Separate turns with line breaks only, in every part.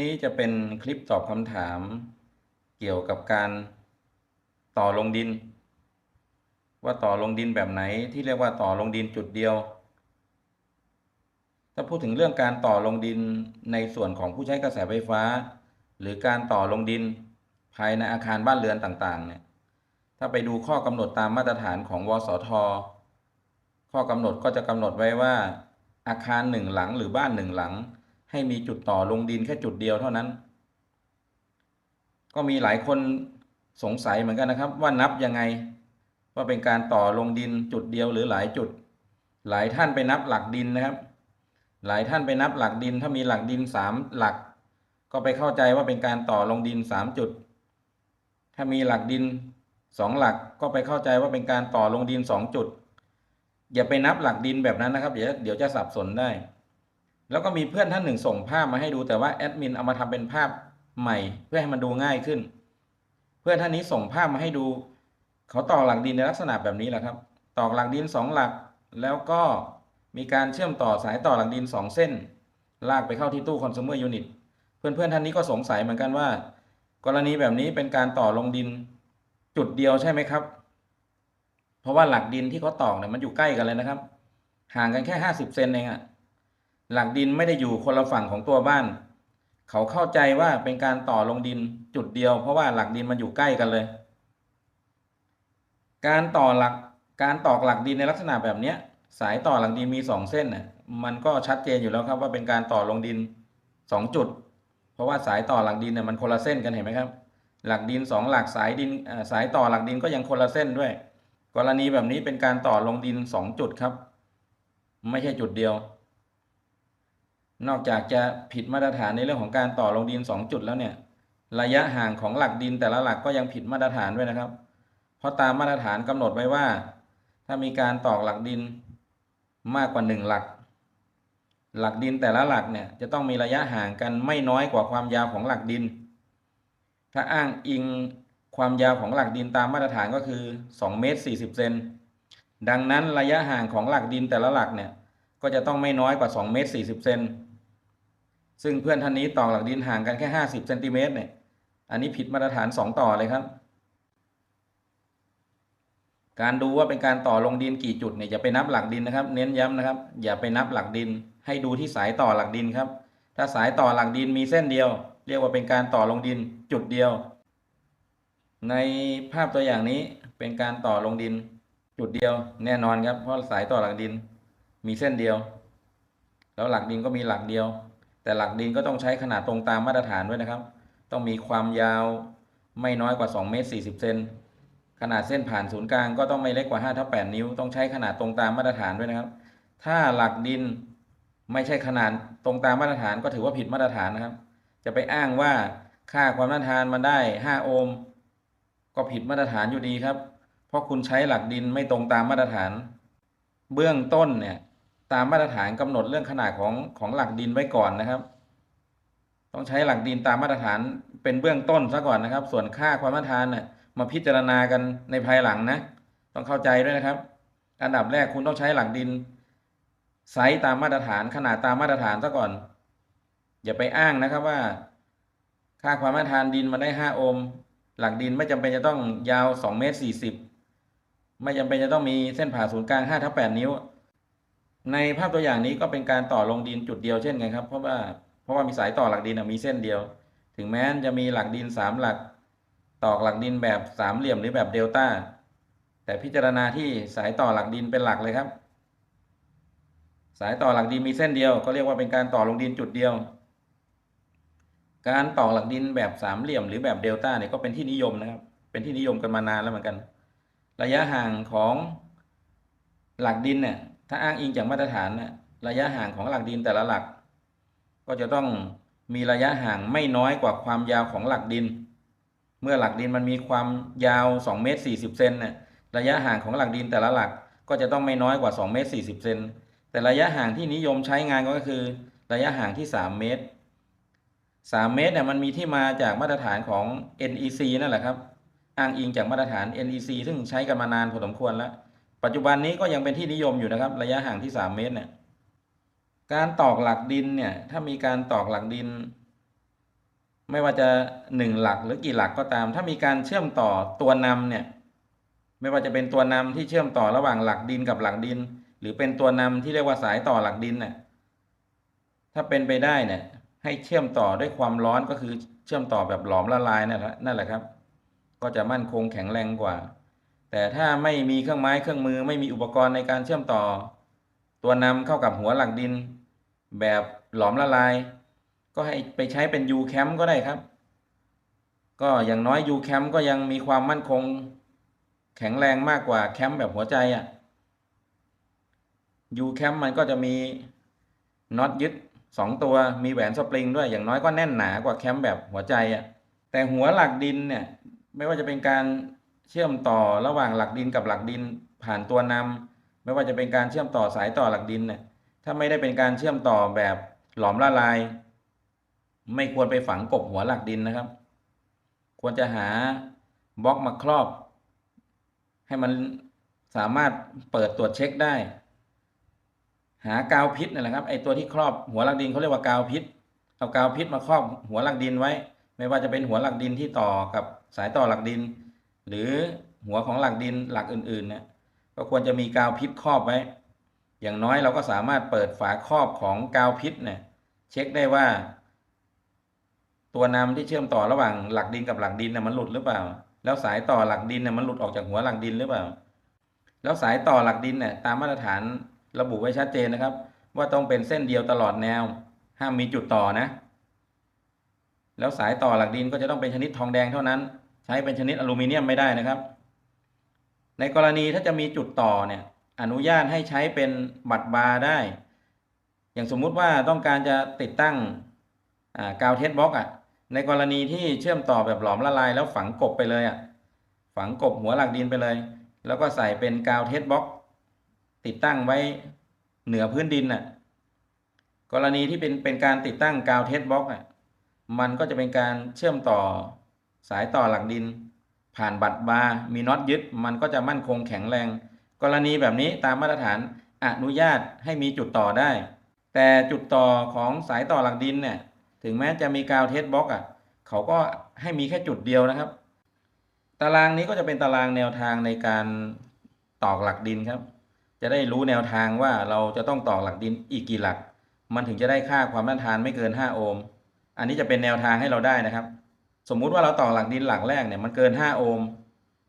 นี้จะเป็นคลิปตอบคำถาม เกี่ยวกับการต่อลงดิน ว่าต่อลงดินแบบไหนที่เรียกว่าต่อลงดินจุดเดียว ถ้าพูดถึงเรื่องการต่อลงดินในส่วนของผู้ใช้กระแสไฟฟ้า หรือการต่อลงดินภายในอาคารบ้านเรือนต่างๆเนี่ยถ้าไปดูข้อกำหนดตามมาตรฐานของวสท ข้อกำหนดก็จะกำหนดไว้ว่า อาคารหนึ่งหลังหรือบ้านหนึ่งหลัง ให้มีจุดต่อลงดินแค่จุดเดียวเท่านั้น ก็มีหลายคนสงสัยเหมือนกันนะครับ ว่านับยังไง ว่าเป็นการต่อลงดินจุดเดียวหรือหลายจุด หลายท่านไปนับหลักดินนะครับ หลายท่านไปนับหลักดิน ถ้ามีหลักดินสามหลัก ก็ไปเข้าใจว่าเป็นการต่อลงดินสามจุด ถ้ามีหลักดินสองหลักก็ไปเข้าใจว่าเป็นการต่อลงดินสองจุด อย่าไปนับหลักดินแบบนั้นนะครับ เดี๋ยวเดี๋ยวจะสับสนได้ แล้วก็มีเพื่อนท่านหนึ่งส่งภาพมาให้ดูแต่ว่าแอดมินเอามาทำเป็นภาพใหม่ เพื่อให้มันดูง่ายขึ้น เพื่อนท่านนี้ส่งภาพมาให้ดู เขาตอกหลักดินในลักษณะแบบนี้แหละครับ ตอกหลักดินสองหลัก แล้วก็มีการเชื่อมต่อสายต่อหลักดินสองเส้น ลากไปเข้าที่ตู้คอน sumer unit เพื่อนๆท่านนี้ก็สงสัยเหมือนกันว่า กรณีแบบนี้เป็นการต่อลงดินจุดเดียวใช่ไหมครับ เพราะว่าหลักดินที่เขาตอกเนี่ยมันอยู่ใกล้กันเลยนะครับ ห่างกันแค่ห้าสิบเซนเองอะ หลักดินไม่ได้อยู่คนละฝั่งของตัวบ้าน เขาเข้าใจว่าเป็นการต่อลงดินจุดเดียว เพราะว่าหลักดินมันอยู่ใกล้กันเลย การต่อหลักการตอกหลักดินในลักษณะแบบเนี้ย สายต่อหลักดินมีสองเส้นน่ะมันก็ชัดเจนอยู่แล้วครับว่าเป็นการต่อลงดินสองจุด เพราะว่าสายต่อหลักดินเนี่ยมันคนละเส้นกันเห็นไหมครับ หลักดินสองหลักสายดินสายต่อหลักดินก็ยังคนละเส้นด้วย กรณีแบบนี้เป็นการต่อลงดินสองจุดครับ ไม่ใช่จุดเดียว นอกจากจะผิดมาตรฐานในเรื่องของการต่อลงดินสองจุดแล้วเนี่ย ระยะห่างของหลักดินแต่ละหลักก็ยังผิดมาตรฐานด้วยนะครับ เพราะตามมาตรฐานกำหนดไว้ว่า ถ้ามีการตอกหลักดินมากกว่าหนึ่งหลัก หลักดินแต่ละหลักเนี่ยจะต้องมีระยะห่างกันไม่น้อยกว่าความยาวของหลักดิน ถ้าอ้างอิงความยาวของหลักดินตามมาตรฐานก็คือ2เมตร40เซนดังนั้นระยะห่างของหลักดินแต่ละหลักเนี่ยก็จะต้องไม่น้อยกว่า2เมตร40เซน ซึ่งเพื่อนท่านนี้ตอกหลักดินห่างกันแค่ 50เซนติเมตรเนี่ย อันนี้ผิดมาตรฐาน 2 ต่อเลยครับ การดูว่าเป็นการต่อลงดินกี่จุดเนี่ยอย่าไปนับหลักดินนะครับ เน้นย้ำนะครับ อย่าไปนับหลักดิน ให้ดูที่สายต่อหลักดินครับ ถ้าสายต่อหลักดินมีเส้นเดียว เรียกว่าเป็นการต่อลงดินจุดเดียว ในภาพตัวอย่างนี้เป็นการต่อลงดินจุดเดียวแน่นอนครับ เพราะสายต่อหลักดินมีเส้นเดียว แล้วหลักดินก็มีหลักเดียว แต่หลักดินก็ต้องใช้ขนาดตรงตามมาตรฐานด้วยนะครับ ต้องมีความยาวไม่น้อยกว่า2เมตร40เซนขนาดเส้นผ่านศูนย์กลางก็ต้องไม่เล็กกว่า5เท่า8นิ้ว ต้องใช้ขนาดตรงตามมาตรฐานด้วยนะครับ ถ้าหลักดินไม่ใช่ขนาดตรงตามมาตรฐานก็ถือว่าผิดมาตรฐานนะครับ จะไปอ้างว่าค่าความต้านทานมันได้ 5 โอห์มก็ผิดมาตรฐานอยู่ดีครับ เพราะคุณใช้หลักดินไม่ตรงตามมาตรฐาน เบื้องต้นเนี่ย ตามมาตรฐานกำหนดเรื่องขนาดของของหลักดินไว้ก่อนนะครับ ต้องใช้หลักดินตามมาตรฐานเป็นเบื้องต้นซะก่อนนะครับ ส่วนค่าความต้านทานเนี่ยมาพิจารณากันในภายหลังนะ ต้องเข้าใจด้วยนะครับ อันดับแรกคุณต้องใช้หลักดินไซส์ตามมาตรฐาน ขนาดตามมาตรฐานซะก่อน อย่าไปอ้างนะครับว่า ค่าความต้านทานดินมันได้ 5 โอห์มหลักดินไม่จำเป็นจะต้องยาว2เมตร40 ไม่จำเป็นจะต้องมีเส้นผ่าศูนย์กลาง5ทับ8นิ้ว ในภาพตัวอย่างนี้ก็เป็นการต่อลงดินจุดเดียวเช่นกันครับ เพราะว่าเพราะว่ามีสายต่อหลักดินมีเส้นเดียว ถึงแม้จะมีหลักดิน 3 หลักตอกหลักดินแบบสามเหลี่ยมหรือแบบเดลต้าแต่พิจารณาที่สายต่อหลักดินเป็นหลักเลยครับ สายต่อหลักดินมีเส้นเดียว ก็เรียกว่าเป็นการต่อลงดินจุดเดียว การต่อหลักดินแบบสามเหลี่ยมหรือแบบเดลต้าเนี่ยก็เป็นที่นิยมนะครับ เป็นที่นิยมกันมานานแล้วเหมือนกัน ระยะห่างของหลักดินเนี่ย ถ้าอ้างอิงจากมาตรฐานเนี่ยระยะห่างของหลักดินแต่ละหลัก ก็จะต้องมีระยะห่างไม่น้อยกว่าความยาวของหลักดิน เมื่อหลักดินมันมีความยาว2เมตร40เซนเนี่ยระยะห่างของหลักดินแต่ละหลักก็จะต้องไม่น้อยกว่า2เมตร40เซนแต่ระยะห่างที่นิยมใช้งานก็คือ ระยะห่างที่ 3 เมตร 3 เมตรเนี่ยมันมีที่มาจากมาตรฐานของ NEC นั่นแหละครับ อ้างอิงจากมาตรฐาน NEC ซึ่งใช้กันมานานพอสมควรแล้ว ปัจจุบันนี้ก็ยังเป็นที่นิยมอยู่นะครับ ระยะห่างที่ 3 เมตรเนี่ยการตอกหลักดินเนี่ย ถ้ามีการตอกหลักดิน ไม่ว่าจะหนึ่งหลักหรือกี่หลักก็ตาม ถ้ามีการเชื่อมต่อตัวนำเนี่ย ไม่ว่าจะเป็นตัวนำที่เชื่อมต่อระหว่างหลักดินกับหลักดิน หรือเป็นตัวนำที่เรียกว่าสายต่อหลักดินเนี่ยถ้าเป็นไปได้เนี่ย ให้เชื่อมต่อด้วยความร้อนก็คือเชื่อมต่อแบบหลอมละลายนั่นแหละนั่นแหละครับ ก็จะมั่นคงแข็งแรงกว่า แต่ถ้าไม่มีเครื่องไม้เครื่องมือไม่มีอุปกรณ์ในการเชื่อมต่อ ตัวนำเข้ากับหัวหลักดิน แบบหลอมละลาย ก็ให้ไปใช้เป็น U cam ก็ได้ครับ ก็อย่างน้อย U cam ก็ยังมีความมั่นคง แข็งแรงมากกว่าแคมแบบหัวใจอะ่ะ U cam มันก็จะมีน็อตยึดสองตัวมีแหวนสปริงด้วยอย่างน้อยก็แน่นหนากว่าแคมแบบหัวใจอะ่ะแต่หัวหลักดินเนี่ยไม่ว่าจะเป็นการ เชื่อมต่อระหว่างหลักดินกับหลักดินผ่านตัวนำไม่ว่าจะเป็นการเชื่อมต่อสายต่อหลักดินเนี่ยถ้าไม่ได้เป็นการเชื่อมต่อแบบหลอมละลาย ไม่ควรไปฝังกบหัวหลักดินนะครับ ควรจะหาบล็อกมาครอบ ให้มันสามารถเปิดตรวจเช็คได้ หากาวพิษนั่นแหละครับไอตัวที่ครอบหัวหลักดินเขาเรียกว่ากาวพิษเอากาวพิษมาครอบหัวหลักดินไว้ ไม่ว่าจะเป็นหัวหลักดินที่ต่อกับสายต่อหลักดิน หรือหัวของหลักดินหลักอื่นๆเนี่ยก็ควรจะมีกาวพิษครอบไว้ อย่างน้อยเราก็สามารถเปิดฝาครอบของกาวพิษเนี่ยเช็คได้ว่า ตัวนำที่เชื่อมต่อระหว่างหลักดินกับหลักดินเนี่ยมันหลุดหรือเปล่า แล้วสายต่อหลักดินเนี่ยมันหลุดออกจากหัวหลักดินหรือเปล่า แล้วสายต่อหลักดินเนี่ยตามมาตรฐานระบุไว้ชัดเจนนะครับ ว่าต้องเป็นเส้นเดียวตลอดแนว ห้ามมีจุดต่อนะ แล้วสายต่อหลักดินก็จะต้องเป็นชนิดทองแดงเท่านั้น ใช้เป็นชนิดอลูมิเนียมไม่ได้นะครับ ในกรณีถ้าจะมีจุดต่อเนี่ยอนุญาตให้ใช้เป็นบัตรบาร์ได้ อย่างสมมุติว่าต้องการจะติดตั้งกาวเทสบล็อกอะในกรณีที่เชื่อมต่อแบบหลอมละลายแล้วฝังกบไปเลยอะฝังกบหัวหลักดินไปเลย แล้วก็ใส่เป็นกาวเทสบล็อก ติดตั้งไว้เหนือพื้นดินน่ะกรณีที่เป็นเป็นการติดตั้งกาวเทสบล็อกอะมันก็จะเป็นการเชื่อมต่อ สายต่อหลักดิน ผ่านบัตรบาร์มีน็อตยึด มันก็จะมั่นคงแข็งแรง กรณีแบบนี้ตามมาตรฐานอนุญาตให้มีจุดต่อได้ แต่จุดต่อของสายต่อหลักดินเนี่ยถึงแม้จะมีกาวเทสบล็อกอะเขาก็ให้มีแค่จุดเดียวนะครับ ตารางนี้ก็จะเป็นตารางแนวทางในการตอกหลักดินครับ จะได้รู้แนวทางว่าเราจะต้องตอกหลักดินอีกกี่หลัก มันถึงจะได้ค่าความต้านทานไม่เกิน 5 โอห์ม อันนี้จะเป็นแนวทางให้เราได้นะครับ สมมุติว่าเราต่อหลักดินหลักแรกเนี่ยมันเกิน 5 โอห์ม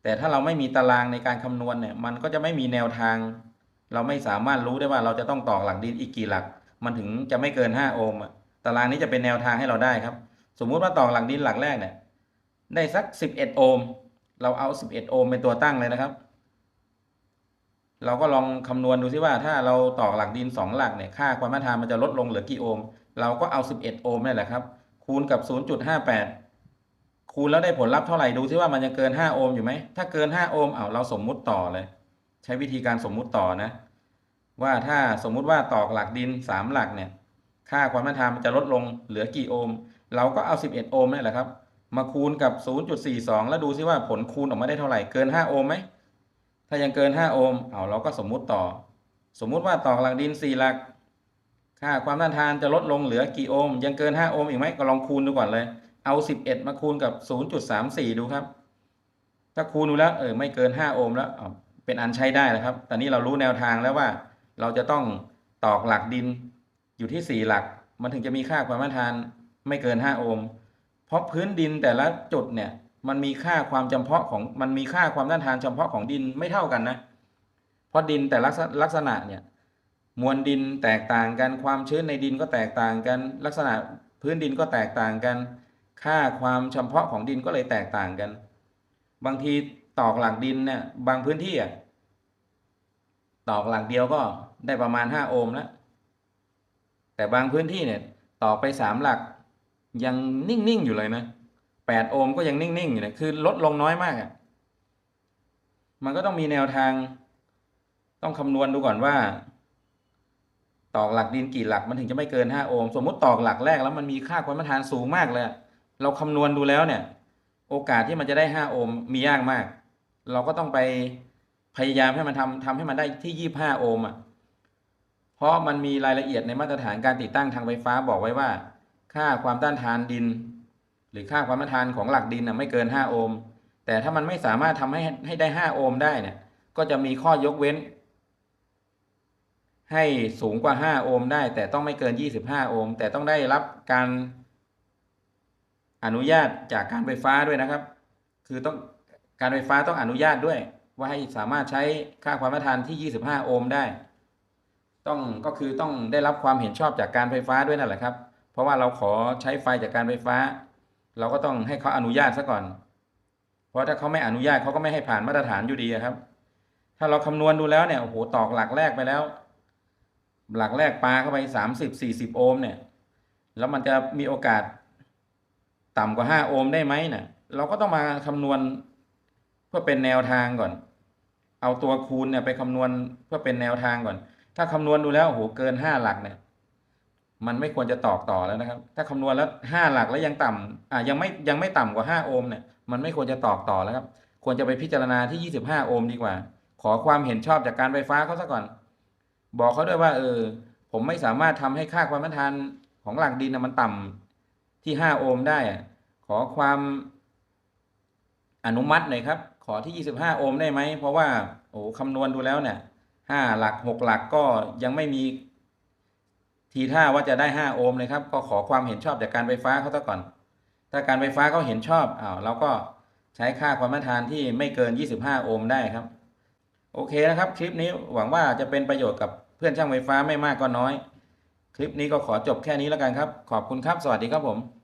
แต่ถ้าเราไม่มีตารางในการคำนวณเนี่ยมันก็จะไม่มีแนวทาง เราไม่สามารถรู้ได้ว่าเราจะต้องต่อหลักดินอีกกี่หลัก มันถึงจะไม่เกิน 5 โอห์มตารางนี้จะเป็นแนวทางให้เราได้ครับ สมมุติว่าต่อหลักดินหลักแรกเนี่ยได้สัก 11 โอห์มเราเอา 11 โอห์มเป็นตัวตั้งเลยนะครับ เราก็ลองคำนวณดูซิว่าถ้าเราต่อหลักดิน 2 หลักเนี่ยค่าความต้านทานมันจะลดลงเหลือกี่โอห์มเราก็เอา 11 โอห์มนี่แหละครับ คูณกับ 0.58 คูณแล้วได้ผลลัพธ์เท่าไหร่ดูซิว่ามันยังเกิน 5 โอห์มอยู่ไหมถ้าเกิน 5 โอห์มเอาเราสมมุติต่อเลย ใช้วิธีการสมมุติต่อนะ ว่าถ้าสมมุติว่าตอกหลักดิน 3 หลักเนี่ย ค่าความต้านทานมันจะลดลงเหลือกี่โอห์มเราก็เอา 11 โอห์มนี่แหละครับ มาคูณกับ 0.42 แล้วดูซิว่าผลคูณออกมาได้เท่าไหร่เกิน 5 โอห์มไหมถ้ายังเกิน 5 โอห์มเอาเราก็สมมุติต่อ สมมุติว่าตอกหลักดิน 4 หลัก ค่าความต้านทานจะลดลงเหลือกี่โอห์มยังเกิน 5 โอห์มอีกไหมก็ลองคูณดูก่อนเลย เอา 11 มาคูณกับ 0.34 ดูครับ ถ้าคูณดูแล้วเออไม่เกิน 5 โอห์มแล้วเป็นอันใช้ได้แล้วครับ ตอนนี้เรารู้แนวทางแล้วว่า เราจะต้องตอกหลักดินอยู่ที่ 4 หลัก มันถึงจะมีค่าความต้านทานไม่เกิน 5 โอห์ม เพราะพื้นดินแต่ละจุดเนี่ยมันมีค่าความจำเพาะของมันมีค่าความต้านทานเฉพาะของดินไม่เท่ากันนะ เพราะดินแต่ละลักษณะเนี่ยมวลดินแตกต่างกันความชื้นในดินก็แตกต่างกัน ลักษณะพื้นดินก็แตกต่างกัน ค่าความเฉพาะของดินก็เลยแตกต่างกัน บางทีตอกหลักดินเนี่ยบางพื้นที่อะตอกหลักเดียวก็ได้ประมาณ 5 โอห์มแล้วแต่บางพื้นที่เนี่ยตอกไป 3 หลักยังนิ่ง ๆ อยู่เลยนะแปดโอห์มก็ยังนิ่ง ๆ อยู่นะคือลดลงน้อยมากอะมันก็ต้องมีแนวทางต้องคำนวณดูก่อนว่า ตอกหลักดินกี่หลักมันถึงจะไม่เกินห้าโอห์มสมมติตอกหลักแรกแล้วมันมีค่าความต้านทานสูงมากเลย เราคำนวณดูแล้วเนี่ย โอกาสที่มันจะได้ห้าโอห์มมียากมาก เราก็ต้องไปพยายามให้มันทำทำให้มันได้ที่ยี่ห้าโอห์มอะเพราะมันมีรายละเอียดในมาตรฐานการติดตั้งทางไฟฟ้าบอกไว้ว่า ค่าความต้านทานดิน หรือค่าความต้านทานของหลักดินน่ะไม่เกิน 5 โอห์มแต่ถ้ามันไม่สามารถทำให้ให้ได้ 5 โอห์มได้เนี่ย ก็จะมีข้อยกเว้น ให้สูงกว่า 5 โอห์มได้ แต่ต้องไม่เกิน 25 โอห์มแต่ต้องได้รับการ อนุญาตจากการไฟฟ้าด้วยนะครับ คือต้องการไฟฟ้าต้องอนุญาตด้วย ว่าให้สามารถใช้ค่าความต้านทานที่ 25 โอห์มได้ ต้องก็คือต้องได้รับความเห็นชอบจากการไฟฟ้าด้วยนั่นแหละครับ เพราะว่าเราขอใช้ไฟจากการไฟฟ้า เราก็ต้องให้เขาอนุญาตซะก่อน เพราะถ้าเขาไม่อนุญาตเขาก็ไม่ให้ผ่านมาตรฐานอยู่ดีครับ ถ้าเราคำนวณดูแล้วเนี่ยโอ้โหตอกหลักแรกไปแล้ว หลักแรกปลาเข้าไปสามสิบสี่สิบโอห์มเนี่ยแล้วมันจะมีโอกาส ต่ำกว่าห้าโอห์มได้ไหมเนี่ยเราก็ต้องมาคำนวณเพื่อเป็นแนวทางก่อน เอาตัวคูณเนี่ยไปคำนวณเพื่อเป็นแนวทางก่อน ถ้าคำนวณดูแล้วโอ้โหเกินห้าหลักเนี่ย มันไม่ควรจะตอกต่อแล้วนะครับ ถ้าคำนวณแล้วห้าหลักแล้วยังต่ำอ่ายังไม่ยังไม่ต่ำกว่าห้าโอห์มเนี่ยมันไม่ควรจะตอกต่อแล้วครับ ควรจะไปพิจารณาที่ยี่สิบห้าโอห์มดีกว่า ขอความเห็นชอบจากการไฟฟ้าเขาซะก่อน บอกเขาด้วยว่า เออ ผมไม่สามารถทำให้ค่าความต้านทานของหลักดินนะมันต่ำที่ห้าโอห์มได้อะ ขอความอนุมัติหน่อยครับ ขอที่ยี่สิบห้าโอห์มได้ไหม เพราะว่าโอ้คำนวณดูแล้วเนี่ยห้าหลักหกหลักก็ยังไม่มีทีท่าว่าจะได้ห้าโอห์มเลยครับ ก็ขอความเห็นชอบจากการไฟฟ้าเขาซะก่อน ถ้าการไฟฟ้าเขาเห็นชอบอ้าวเราก็ใช้ค่าความต้านทานที่ไม่เกิน 25 โอห์มได้ครับ โอเคนะครับคลิปนี้หวังว่าจะเป็นประโยชน์กับเพื่อนช่างไฟฟ้าไม่มากก็น้อย คลิปนี้ก็ขอจบแค่นี้แล้วกันครับ ขอบคุณครับ สวัสดีครับผม